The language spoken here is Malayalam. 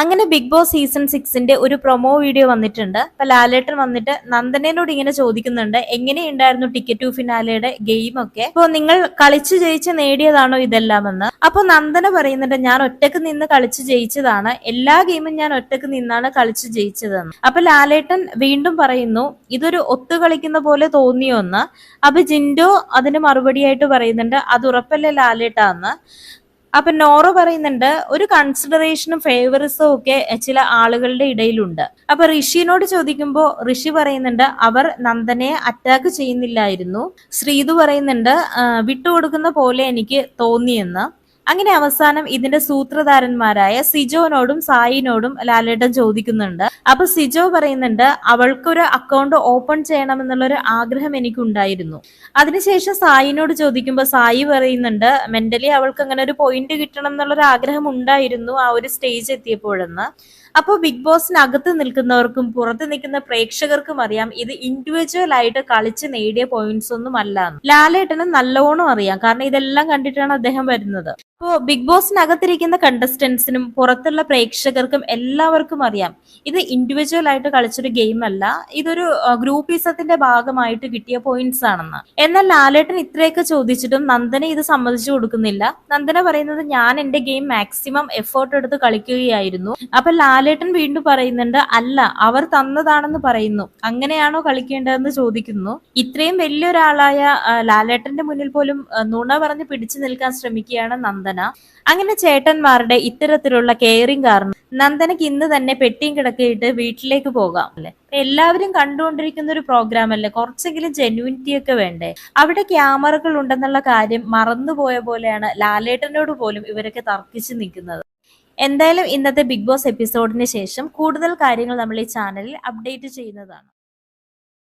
അങ്ങനെ ബിഗ് ബോസ് സീസൺ സിക്സിന്റെ ഒരു പ്രൊമോ വീഡിയോ വന്നിട്ടുണ്ട്. അപ്പൊ ലാലേട്ടൻ വന്നിട്ട് നന്ദനോട് ഇങ്ങനെ ചോദിക്കുന്നുണ്ട് എങ്ങനെയുണ്ടായിരുന്നു ടിക്കറ്റ് ടു ഫിനാലയുടെ ഗെയിം ഒക്കെ? അപ്പൊ നിങ്ങൾ കളിച്ചു ജയിച്ച് നേടിയതാണോ ഇതെല്ലാമെന്ന്? അപ്പൊ നന്ദന പറയുന്നുണ്ട് ഞാൻ ഒറ്റയ്ക്ക് നിന്ന് കളിച്ചു ജയിച്ചതാണ്. എല്ലാ ഗെയിമും ഞാൻ ഒറ്റയ്ക്ക് നിന്നാണ് കളിച്ചു ജയിച്ചതെന്ന്. അപ്പൊ ലാലേട്ടൻ വീണ്ടും പറയുന്നു ഇതൊരു ഒത്തു കളിക്കുന്ന പോലെ തോന്നിയോന്ന്? അപ്പൊ ജിൻഡോ അതിന് മറുപടിയായിട്ട് പറയുന്നുണ്ട് അത് ഉറപ്പല്ലേ ലാലേട്ടാന്ന്? അപ്പൊ നോറ പറയുന്നുണ്ട് ഒരു കൺസിഡറേഷനും ഫേവറിസും ഒക്കെ ചില ആളുകളുടെ ഇടയിലുണ്ട്. അപ്പൊ ഋഷിനോട് ചോദിക്കുമ്പോൾ ഋഷി പറയുന്നുണ്ട് അവർ നന്ദനെ അറ്റാക്ക് ചെയ്യുന്നില്ലായിരുന്നു. ശ്രീതു പറയുന്നുണ്ട് "ആ, വിട്ടുകൊടുക്കുന്ന പോലെ എനിക്ക് തോന്നിയെന്ന്. അങ്ങനെ അവസാനം ഇതിന്റെ സൂത്രധാരന്മാരായ സിജോനോടും സായിനോടും ലാലേട്ടൻ ചോദിക്കുന്നുണ്ട്. അപ്പൊ സിജോ പറയുന്നുണ്ട് അവൾക്കൊരു അക്കൗണ്ട് ഓപ്പൺ ചെയ്യണമെന്നുള്ളൊരു ആഗ്രഹം എനിക്കുണ്ടായിരുന്നു. അതിനുശേഷം സായിനോട് ചോദിക്കുമ്പോൾ സായി പറയുന്നുണ്ട് മെന്റലി അവൾക്ക് അങ്ങനെ ഒരു പോയിന്റ് കിട്ടണം എന്നുള്ളൊരു ആഗ്രഹം ഉണ്ടായിരുന്നു ആ ഒരു സ്റ്റേജ് എത്തിയപ്പോഴെന്ന്. അപ്പോൾ ബിഗ് ബോസിനകത്ത് നിൽക്കുന്നവർക്കും പുറത്ത് നിൽക്കുന്ന പ്രേക്ഷകർക്കും അറിയാം ഇത് ഇൻഡിവിജ്വൽ ആയിട്ട് കളിച്ച് നേടിയ പോയിന്റ്സ് ഒന്നും അല്ല ലാലേട്ടന് നല്ലോണം അറിയാം കാരണം ഇതെല്ലാം കണ്ടിട്ടാണ് അദ്ദേഹം വരുന്നത്. അപ്പോ ബിഗ് ബോസിനകത്തിരിക്കുന്ന കണ്ടസ്റ്റൻസിനും പുറത്തുള്ള പ്രേക്ഷകർക്കും എല്ലാവർക്കും അറിയാം. ഇത് ഇൻഡിവിജ്വൽ ആയിട്ട് കളിച്ചൊരു ഗെയിം അല്ല. ഇതൊരു ഗ്രൂപ്പിസത്തിന്റെ ഭാഗമായിട്ട് കിട്ടിയ പോയിന്റ്സ് ആണെന്ന്. എന്നാൽ ലാലേട്ടൻ ഇത്രയൊക്കെ ചോദിച്ചിട്ടും നന്ദന ഇത് സമ്മതിച്ചു കൊടുക്കുന്നില്ല. നന്ദന പറയുന്നത് ഞാൻ എന്റെ ഗെയിം മാക്സിമം എഫേർട്ട് എടുത്ത് കളിക്കുകയായിരുന്നു. അപ്പൊ ലാലേട്ടൻ വീണ്ടും പറയുന്നുണ്ട് അല്ല അവർ തന്നതാണെന്ന് പറയുന്നു. അങ്ങനെയാണോ കളിക്കേണ്ടതെന്ന് ചോദിക്കുന്നു. ഇത്രയും വലിയൊരാളായ ലാലേട്ടന്റെ മുന്നിൽ പോലും നുണ പറഞ്ഞ് പിടിച്ചു നിൽക്കാൻ ശ്രമിക്കുകയാണ് നന്ദന അങ്ങനെ ചേട്ടന്മാരുടെ ഇത്തരത്തിലുള്ള കെയറിങ് കാരണം നന്ദനക്ക് ഇന്ന് തന്നെ പെട്ടിയും കിടക്കിയിട്ട് വീട്ടിലേക്ക് പോകാം. അല്ലെ? എല്ലാവരും കണ്ടുകൊണ്ടിരിക്കുന്ന ഒരു പ്രോഗ്രാം അല്ലേ? കുറച്ചെങ്കിലും ജെന്യൂനിറ്റി ഒക്കെ വേണ്ടേ? അവിടെ ക്യാമറകൾ ഉണ്ടെന്നുള്ള കാര്യം മറന്നുപോയ പോലെയാണ് ലാലേട്ടനോട് പോലും ഇവരൊക്കെ തർക്കിച്ചു നിൽക്കുന്നത്. എന്തായാലും ഇന്നത്തെ ബിഗ് ബോസ് എപ്പിസോഡിന് ശേഷം കൂടുതൽ കാര്യങ്ങൾ നമ്മൾ ഈ ചാനലിൽ അപ്ഡേറ്റ് ചെയ്യുന്നതാണ്.